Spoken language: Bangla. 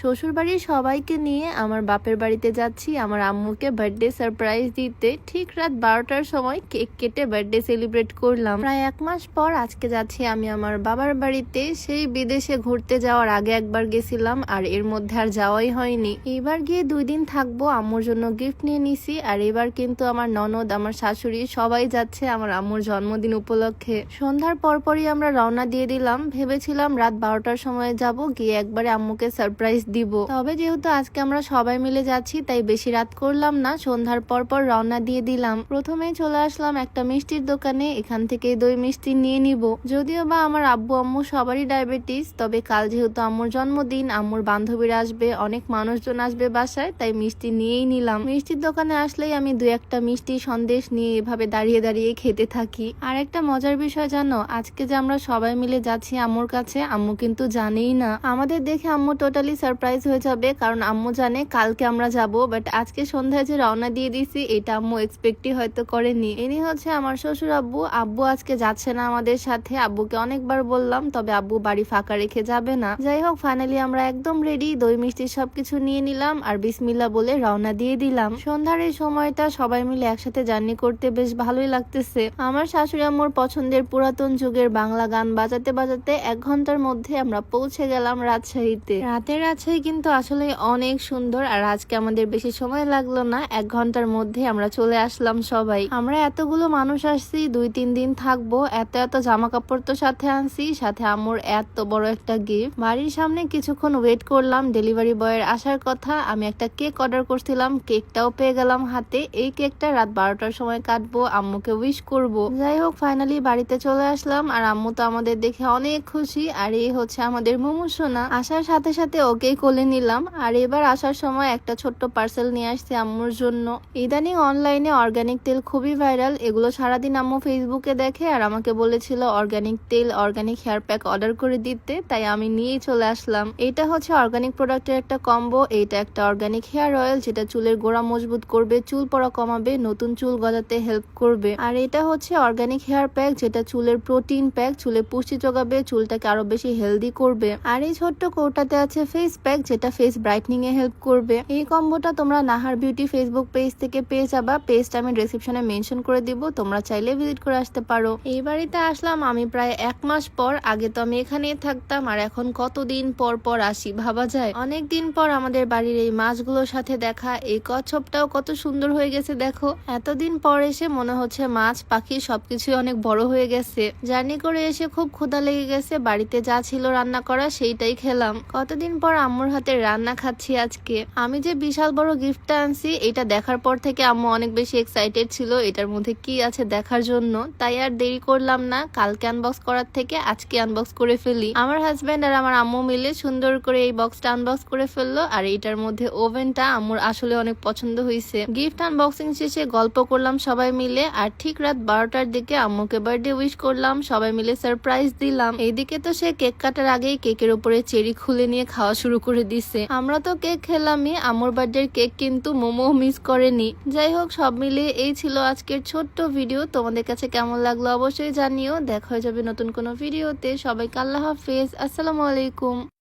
শ্বশুর বাড়ির সবাইকে নিয়ে আমার বাপের বাড়িতে যাচ্ছি। আমার আম্মুকে বার্থডে সারপ্রাইজ দিতে ঠিক রাত বারোটার সময় কেক কেটে বার্থডে সেলিব্রেট করলাম। প্রায় এক মাস পর আজকে যাচ্ছি আমি আমার বাবার বাড়িতে। সেই বিদেশে ঘুরতে যাওয়ার আগে একবার গেছিলাম আর এর মধ্যে আর যাওয়াই হয়নি। এবার গিয়ে দুই দিন থাকব, আম্মুর জন্য গিফট নিয়ে নিছি আর এবার কিন্তু আমার ননদ, আমার শাশুড়ি সবাই যাচ্ছে আমার আম্মুর জন্মদিন উপলক্ষে। সন্ধ্যার পরপরই আমরা রওনা দিয়ে দিলাম। ভেবেছিলাম রাত বারোটার সময় যাব, গিয়ে একবারে আম্মুকে সারপ্রাইজ দিব। তবে যেহেতু আজকে আমরা সবাই মিলে যাচ্ছি, তাই বেশি রাত করলাম না। সন্ধ্যার পর পর রওনা দিয়ে দিলাম। প্রথমেই চলে আসলাম একটা মিষ্টির দোকানে। এখান থেকে দই মিষ্টি নিয়ে নিব। যদিও বা আমার আব্বু আম্মু সবারই ডায়াবেটিস, তবে কাল যেহেতু আম্মুর জন্মদিন, আম্মুর বান্ধবীরা আসবে, অনেক মানুষজন আসবে বাসায়, তাই মিষ্টি নিয়েই নিলাম। মিষ্টির দোকানে আসলেই আমি দু একটা মিষ্টি সন্দেশ নিয়ে এভাবে দাঁড়িয়ে দাঁড়িয়ে খেতে থাকি। আর একটা মজার বিষয় জানো, আজকে যে আমরা সবাই মিলে যাচ্ছি আম্মুর কাছে, আম্মু কিন্তু জানেই না। আমাদের দেখে আম্মু টোটালি সারপ্রাইজ হয়ে যাবে, কারণ আম্মু জানে কালকে আমরা যাব বাট আজকে সন্ধ্যায় যে রওনা দিয়ে দিছি এটা আম্মু এক্সপেক্টই হয়তো করেনি। ইনি হচ্ছে আমার শ্বশুর আব্বু আব্বু আজকে যাচ্ছে না আমাদের সাথে, আব্বুকে অনেকবার বললাম, তবে আব্বু বাড়ি ফাঁকা রেখে যাবে না। যাই হোক ফাইনালি আমরা একদম রেডি দই, মিষ্টি সবকিছু নিয়ে নিলাম, আর বিসমিল্লা বলে রওনা দিয়ে দিলাম। সন্ধ্যার এই সময়টা সবাই মিলে একসাথে জার্নি করতে বেশ ভালোই লাগতেছে। আমার শাশুড়ি আম্মুর পছন্দের পুরাতন যুগের বাংলা গান বাজাতে বাজাতে এক ঘণ্টার মধ্যে আমরা পৌঁছে গেলাম রাজশাহীতে। রাতের রাজশাহী কিন্তু আসলে অনেক সুন্দর। আর আজকে আমাদের বেশি সময় লাগল না, এক ঘণ্টার মধ্যে আমরা চলে আসলাম সবাই। আমরা এতগুলো মানুষ আসছি, দুই, তিন দিন থাকব, এত এত জামা কাপড় তো সাথে আনছি, সাথে আম্মুর এত বড় একটা গিফট বাড়ির সামনে কিছুক্ষণ ওয়েট করলাম ডেলিভারি বয়ের আসার কথা। আমি একটা কেক অর্ডার করছিলাম কেকটাও পেয়ে গেলাম হাতে। এই কেকটা রাত বারোটার সময় কাটবো, আম্মুকে উইশ করব। যাই হোক ফাইনালি বাড়িতে চলে আসলাম। আর আম্মু তো আমাদের দেখে অনেক খুশি। আর এই হচ্ছে আমাদের মোমো সোনা। আসার সাথে সাথে ওকেই কোলে নিলাম। আর এবার আসার সময় একটা ছোট্ট পার্সেল নিয়ে আসছি আম্মুর জন্য। ইদানিং অনলাইনে অর্গানিক তেল খুবই ভাইরাল এগুলো সারাদিন আম্মু ফেসবুকে দেখে আর আমাকে বলেছিল অর্গানিক তেল অর্গানিক হেয়ার প্যাক অর্ডার করে দিতে। তাই আমি নিয়েই চলে আসলাম। এটা হচ্ছে অর্গানিক প্রোডাক্টের একটা কম্বো এটা একটা অর্গানিক হেয়ার অয়েল যেটা চুলের গোড়া মজবুত করবে, চুল পড়া কমাবে, নতুন চুল গজাতে হেল্প করবে। আর এটা হচ্ছে অর্গানিক হেয়ার প্যাক যেটা চুলের প্রোটিন প্যাক চুলে পুষ্টি যোগাবে, চুলটাকে আরও বেশি হেলদি করবে। আর এই ছোট্ট কৌটাতে আছে ফেস প্যাক যেটা ফেস ব্রাইটনিং এ হেল্প করবে। এই কম্বোটা তোমরা নাহার বিউটি ফেসবুক পেজ থেকে পেয়ে যাবা। পেজটা আমি ডেসক্রিপশনে মেনশন করে দিব। তোমরা চাইলে ভিজিট করে আসতে পারো। এই বাড়িতে আসলাম আমি প্রায় এক মাস পর। আগে তো আমি এখানেই থাকতাম। আর এখন কতদিন পর পর আসি ভাবা যায়। অনেক দিন পর আমাদের বাড়ির এই মাছগুলোর সাথে দেখা। এই কচ্ছপটাও কত সুন্দর হয়ে গেছে দেখো। এতদিন পর এসে মনে হচ্ছে মাছ, পাখি সবকিছুই অনেক বড় হয়ে গেছে। জার্নি করে এসে খুব ক্ষুধা লেগে গেছে। বাড়িতে যা ছিল রান্না করা সেইটাই খেলাম। কতদিন পর আম্মুর হাতে রান্না খাচ্ছি আজকে। আমি যে বিশাল বড় গিফটটা আনছি, এটা দেখার পর থেকে আম্মু অনেক বেশি এক্সাইটেড ছিল, এটার মধ্যে কি আছে দেখার জন্য। তাই আর দেরি করলাম না, কালকে আনবক্স করার থেকে আজকে আনবক্স করে ফেলি। আমার হাজব্যান্ড আর আমার আম্মু মিলে সুন্দর করে এই বক্সটা আনবক্স করে ফেলল, আর এটার মধ্যে ওভেনটা আম্মুর আসলে অনেক পছন্দ হয়েছে। গিফট আনবক্সিং শেষে গল্প করলাম সবাই মিলে, আর ঠিক রাত বারোটার দিকে আম্মুকে বার্থডে উইশ করলাম, সবাই মিলে সারপ্রাইজ দিলাম। এইদিকে তো সে কেক কাটার আগেই কেকের উপরে চেরি খুলে নিয়ে খাওয়া শুরু করে দিছে। আমরা তো কেক খেলামই আম্মুর বার্থডের কেক কিন্তু মোমো মিস করেনি। যাই হোক সব মিলিয়ে এই ছিল আজকের ছোট্ট ভিডিও তোমাদের কাছে কেমন লাগল অবশ্যই জানিও। দেখা হয়ে যাবে নতুন কোনো ভিডিওতে সবাইকে আল্লাহ হাফেজ। আসসালামু আলাইকুম।